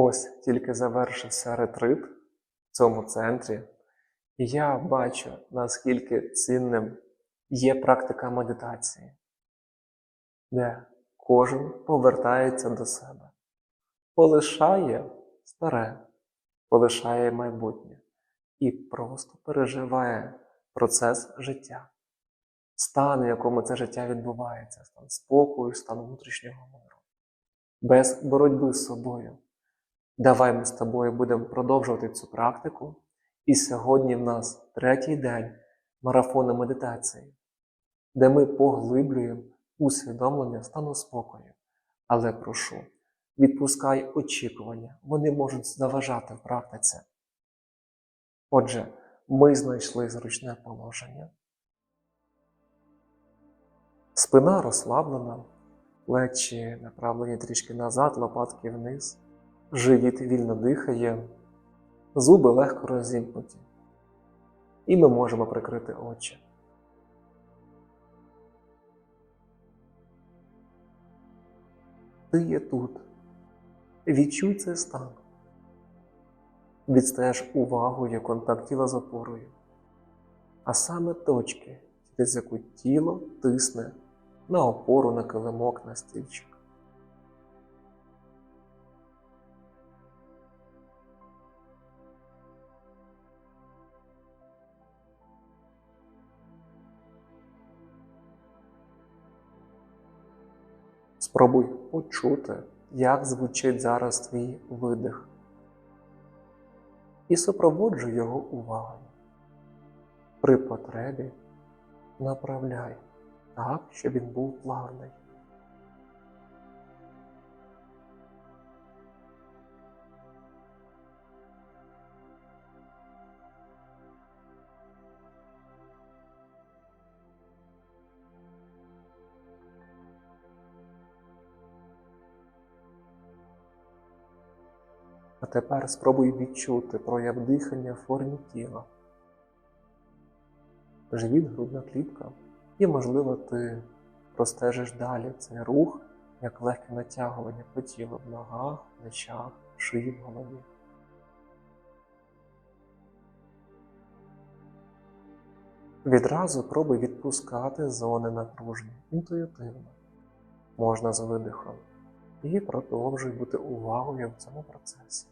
Ось тільки завершився ретрит в цьому центрі, і я бачу, наскільки цінним є практика медитації, де кожен повертається до себе, полишає старе, полишає майбутнє і просто переживає процес життя, стан, в якому це життя відбувається, стан спокою, стан внутрішнього миру, без боротьби з собою. Давай ми з тобою будемо продовжувати цю практику. І сьогодні в нас третій день марафону медитації, де ми поглиблюємо усвідомлення стану спокою. Але прошу, відпускай очікування, вони можуть заважати в практиці. Отже, ми знайшли зручне положення. Спина розслаблена, плечі направлені трішки назад, лопатки вниз. Живіт вільно дихає, зуби легко розімкнуті. І ми можемо прикрити очі. Ти є тут. Відчуй цей стан. Відстаєш увагою контакт тіла з опорою, а саме точки, через яку тіло тисне на опору, на килимок, на стільчик. Спробуй почути, як звучить зараз твій видих. І супроводжуй його увагою. При потребі направляй так, щоб він був плавний. Тепер спробуй відчути прояв дихання в формі тіла. Живіт, грудна клітка. І, можливо, ти простежиш далі цей рух, як легке натягування по тілу в ногах, плечах, шиї в голові. Відразу пробуй відпускати зони напруження інтуїтивно, можна з видихом, і продовжуй бути увагою в цьому процесі.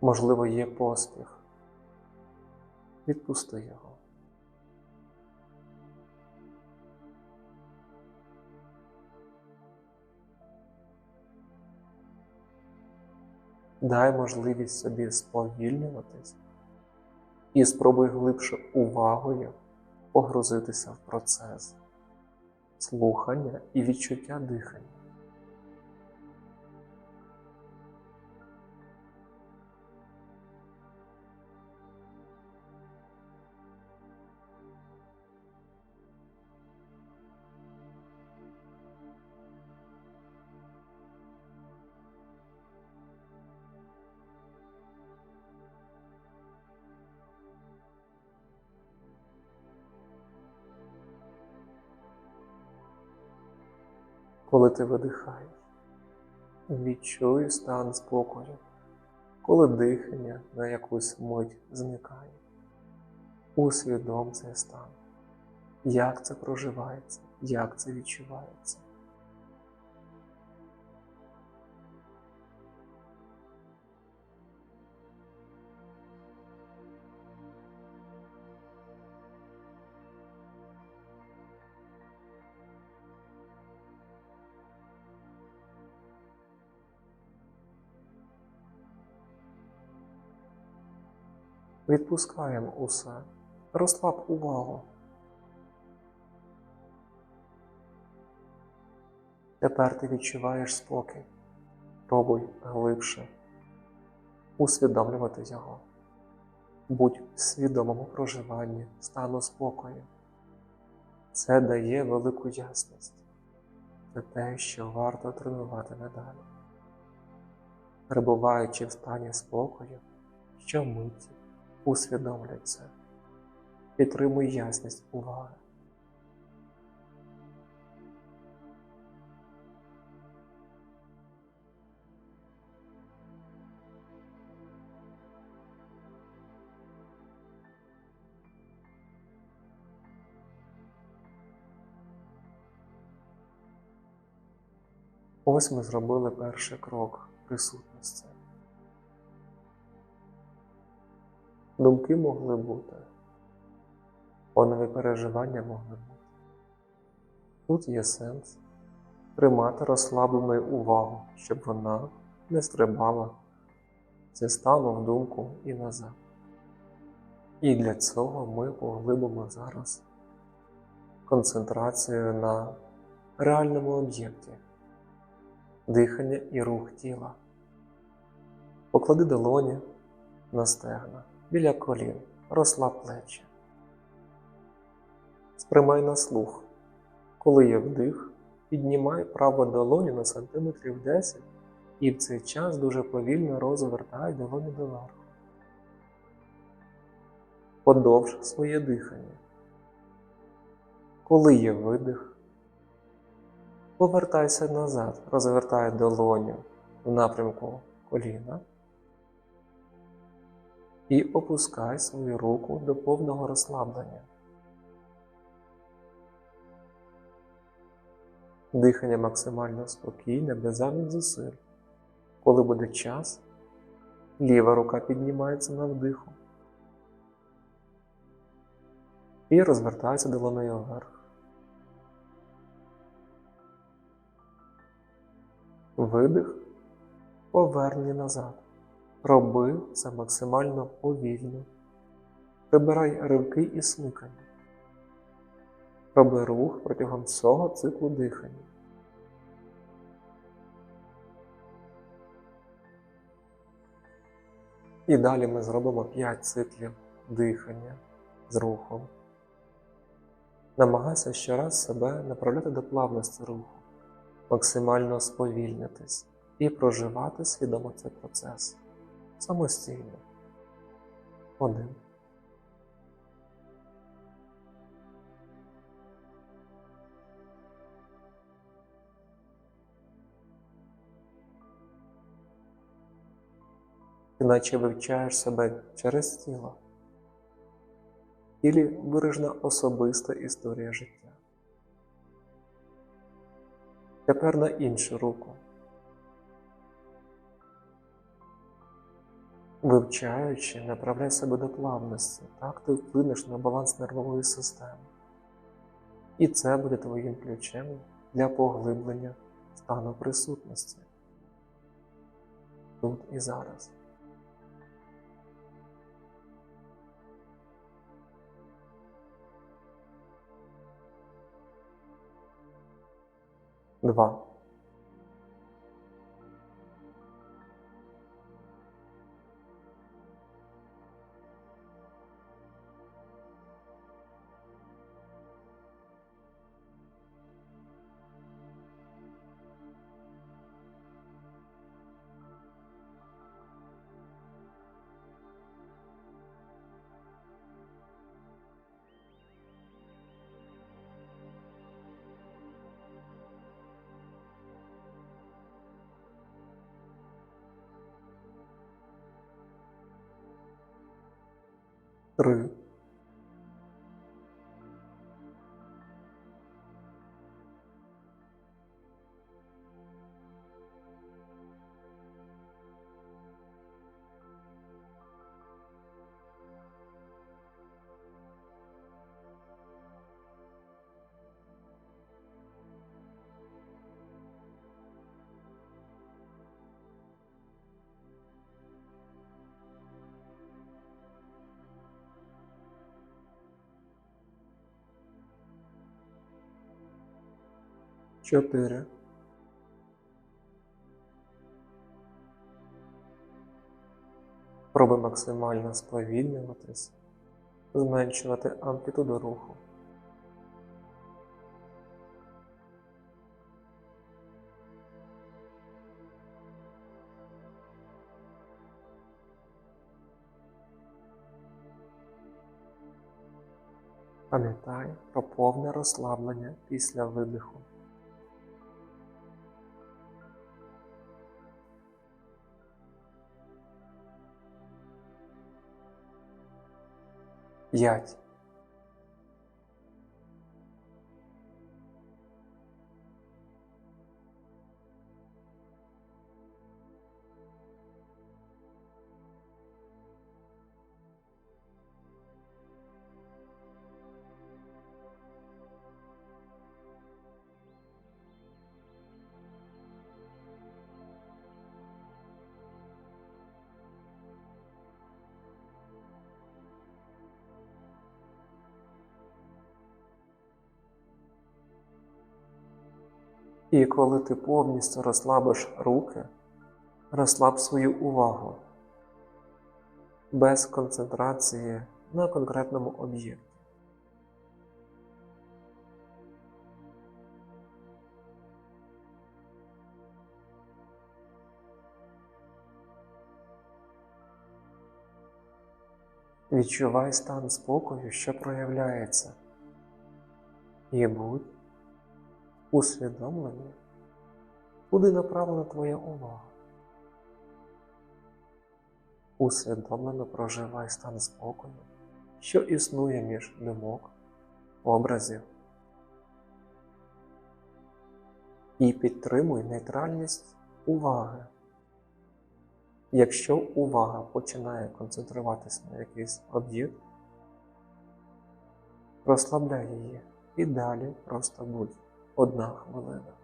Можливо, є поспіх. Відпусти його. Дай можливість собі сповільнюватись і спробуй глибше увагою погрузитися в процес слухання і відчуття дихання. Ти видихаєш, відчуй стан спокою, коли дихання на якусь мить зникає. Усвідом цей стан, як це проживається, як це відчувається. Відпускаємо усе, розслаб увагу. Тепер ти відчуваєш спокій. Пробуй глибше усвідомлювати його. Будь в свідомому проживанні стану спокою. Це дає велику ясність. Це те, що варто тренувати надалі. перебуваючи в стані спокою, щомиті усвідомлюй це. Підтримуй ясність уваги. Ось ми зробили перший крок присутності. Думки могли бути, фонові переживання могли бути. Тут є сенс тримати розслабленою увагу, щоб вона не стрибала зі стану в думку і назад. І для цього ми поглибимо зараз концентрацію на реальному об'єкті дихання і рух тіла. Поклади долоні на стегна біля колін, розслаб плечі. Сприймай на слух. Коли є вдих, піднімай праву долоню на сантиметрів 10 і в цей час дуже повільно розвертай долоні доверху. Подовж своє дихання. Коли є видих, Повертайся назад, розвертай долоню в напрямку коліна і опускай свою руку до повного розслаблення. Дихання максимально спокійне, без зайвих зусиль. Коли буде час, ліва рука піднімається на вдиху і розвертається долоною вверх. Видих, повернення назад. Роби це максимально повільно. Прибирай ривки і смикання. Роби рух протягом всього циклу дихання. І далі ми зробимо 5 циклів дихання з рухом. Намагайся щораз себе направляти до плавності руху максимально сповільнитись і проживати свідомо цей процес самостійно. Один. Ти наче вивчаєш себе через тіло. Ілі виражена особиста історія життя. Тепер на іншу руку. Вивчаючи, направляй себе до плавності, так ти вплинеш на баланс нервової системи. І це буде твоїм ключем для поглиблення стану присутності тут і зараз. Два. Три. 4. Пробуй максимально сповільнюватись, зменшувати амплітуду руху. Пам'ятай про повне розслаблення після видиху. П'ять. І коли ти повністю розслабиш руки, розслаб свою увагу без концентрації на конкретному об'єкті. Відчувай стан спокою, що проявляється, і будь усвідомлені, куди направлена твоя увага. Усвідомлено проживай стан спокою, що існує між думок, образів. І підтримуй нейтральність уваги. Якщо увага починає концентруватися на якийсь об'єкт, розслабляй її і далі просто будь одна хвилина.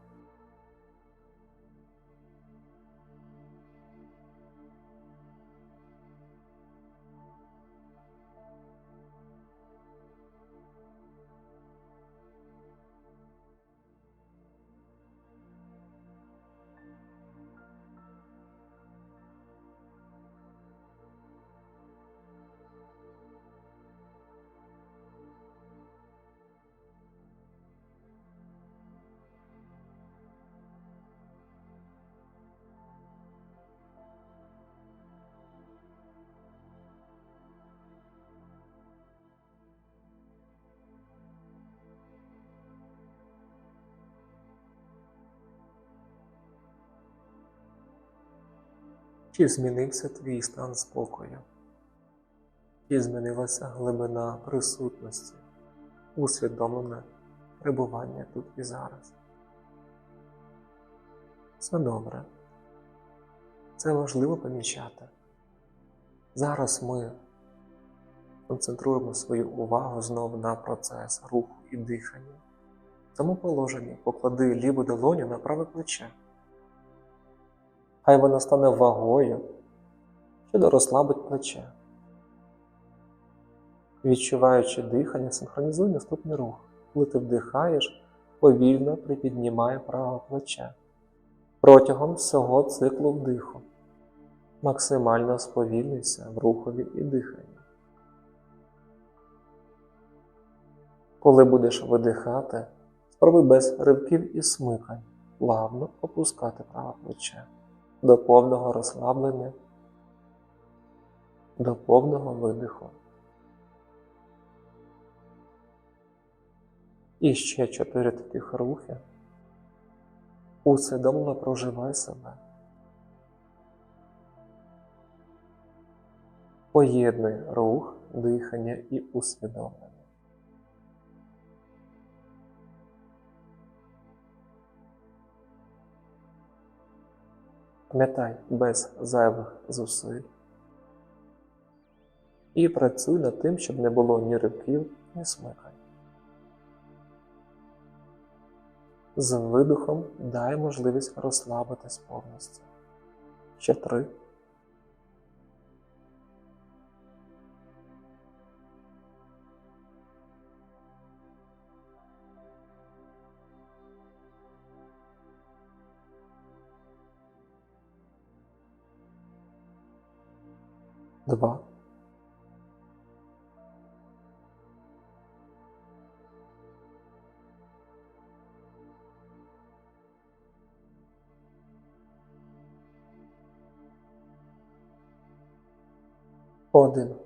Чи змінився твій стан спокою? Чи змінилася глибина присутності, усвідомлене перебування тут і зараз? Все добре. Це важливо помічати. Зараз ми концентруємо свою увагу знову на процес руху і дихання. В цьому положенні поклади ліву долоню на праве плече. Хай вона стане вагою, що розслабить плече. Відчуваючи дихання, синхронізуй наступний рух. Коли ти вдихаєш, повільно припіднімай праве плече протягом всього циклу вдиху. Максимально сповільнюйся в рухові і диханні. Коли будеш видихати, спробуй без ривків і смикань плавно опускати праве плече до повного розслаблення, до повного видиху. І ще чотири таких рухи. Усвідомлено проживай себе. Поєднуй рух, дихання і усвідомлення. Пам'ятай без зайвих зусиль. І працюй над тим, щоб не було ні рибків, ні смикань. З видухом дай можливість розслабитись повністю. Ще три. Два. Один.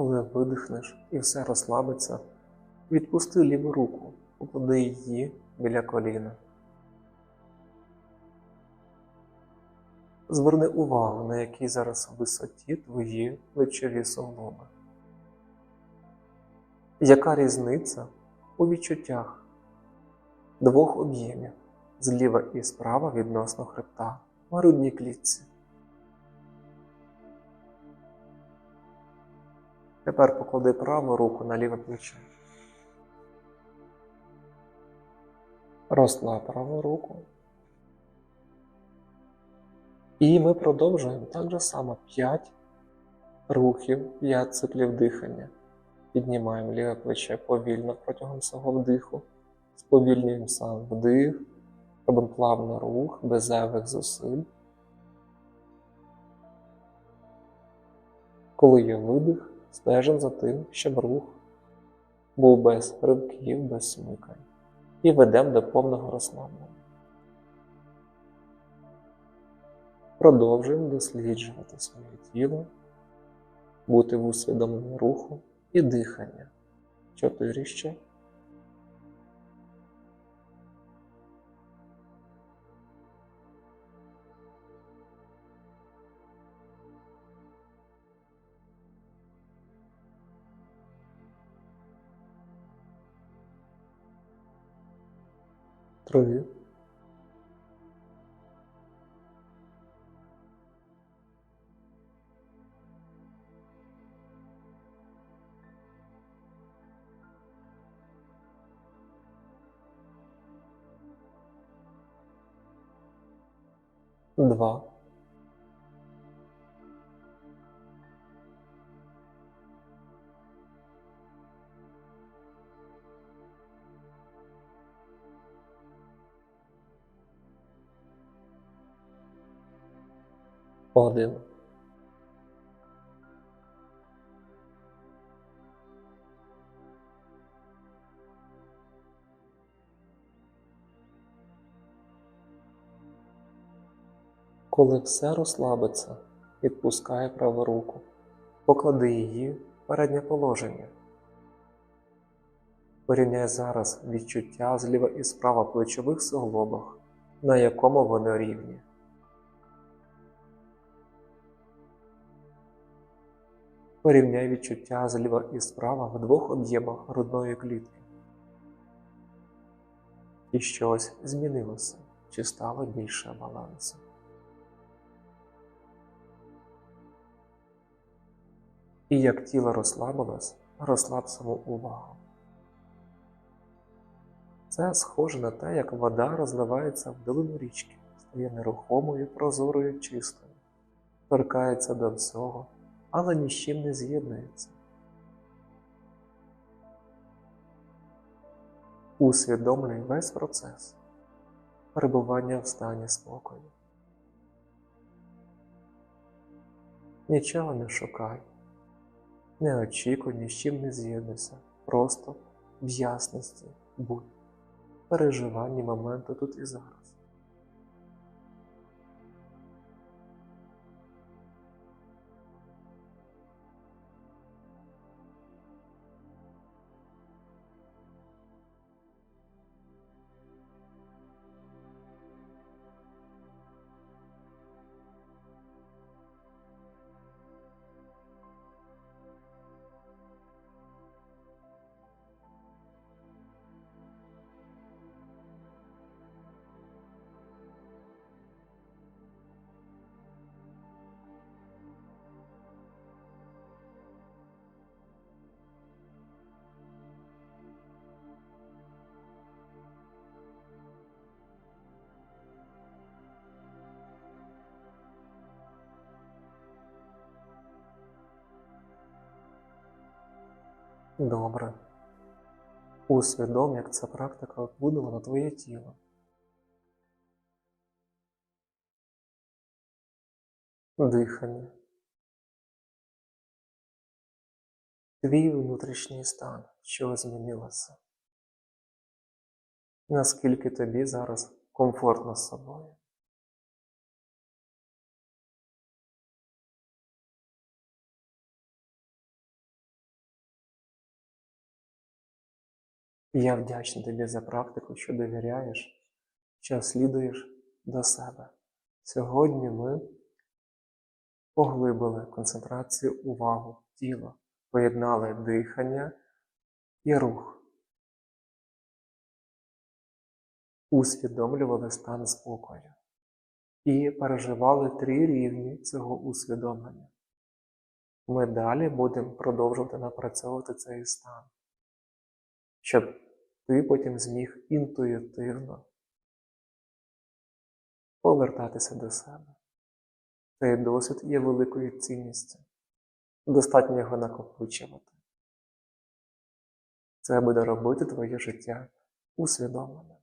Коли видихнеш і все розслабиться, відпусти ліву руку, поклади її біля коліна. Зверни увагу, на якій зараз висоті твої плечові суглоби. Яка різниця у відчуттях двох об'ємів зліва і справа відносно хребта в грудній клітці? Тепер поклади праву руку на ліве плече. Розслаб праву руку. І ми продовжуємо так же само 5 рухів, 5 циклів дихання. Піднімаємо ліве плече повільно протягом всього вдиху, сповільнюємо сам вдих, робимо плавно рух, без зайвих зусиль. Коли є видих, стежимо за тим, щоб рух був без ривків, без смикань. І ведемо до повного розслаблення. Продовжуємо досліджувати своє тіло, бути в усвідомленні руху і дихання. Чотири ще. Два. Один. Коли все розслабиться, відпускай праву руку, поклади її в переднє положення. Порівняй зараз відчуття зліва і справа плечових суглобах, на якому вони рівні. Порівняй відчуття зліва і справа в двох об'ємах грудної клітки. І щось змінилося, чи стало більше балансу. І як тіло розслабилось, розслаб саму увагу. Це схоже на те, як вода розливається в долину річки, стає нерухомою, прозорою, чистою, торкається до всього, але ні з чим не з'єднується. Усвідомлюй весь процес перебування в стані спокою. Нічого не шукай. Не очікуй, ні з чим не з'єднуйся, просто в ясності будь, переживанні моменту тут і зараз. Добре. Усвідом, як ця практика вплинула на твоє тіло. Дихання. Твій внутрішній стан, що змінилося. Наскільки тобі зараз комфортно з собою. Я вдячний тобі за практику, що довіряєш, що слідуєш до себе. Сьогодні ми поглибили концентрацію увагу в тіло, поєднали дихання і рух. Усвідомлювали стан спокою і переживали три рівні цього усвідомлення. Ми далі будемо продовжувати напрацьовувати цей стан, щоб ти потім зміг інтуїтивно повертатися до себе. Цей досвід є великою цінністю. Достатньо його накопичувати. Це буде робити твоє життя усвідомленим.